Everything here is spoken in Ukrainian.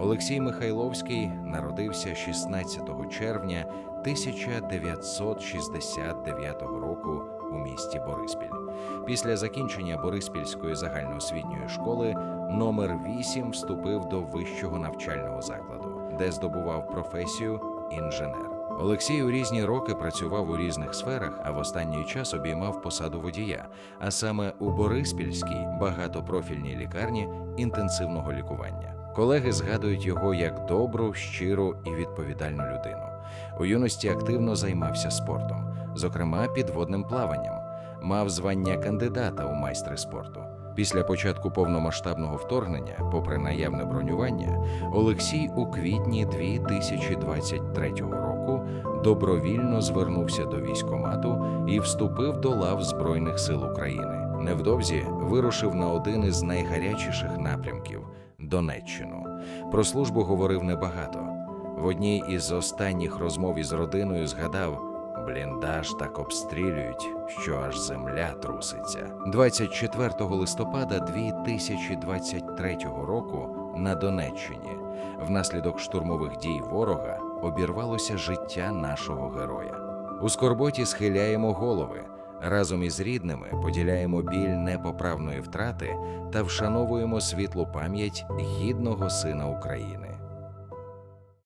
Олексій Михайловський народився 16 червня 1969 року у місті Бориспіль. Після закінчення Бориспільської загальноосвітньої школи номер 8 вступив до вищого навчального закладу, де здобував професію інженер. Олексій у різні роки працював у різних сферах, а в останній час обіймав посаду водія, а саме у Бориспільській багатопрофільній лікарні інтенсивного лікування. Колеги згадують його як добру, щиру і відповідальну людину. У юності активно займався спортом, зокрема підводним плаванням, мав звання кандидата у майстри спорту. Після початку повномасштабного вторгнення, попри наявне бронювання, Олексій у квітні 2023 року добровільно звернувся до військомату і вступив до лав Збройних сил України. Невдовзі вирушив на один із найгарячіших напрямків Донеччину. Про службу говорив небагато. В одній із останніх розмов із родиною згадав. Бліндаж так обстрілюють, що аж земля труситься. 24 листопада 2023 року на Донеччині внаслідок штурмових дій ворога обірвалося життя нашого героя. У скорботі схиляємо голови. Разом із рідними поділяємо біль непоправної втрати та вшановуємо світлу пам'ять гідного сина України.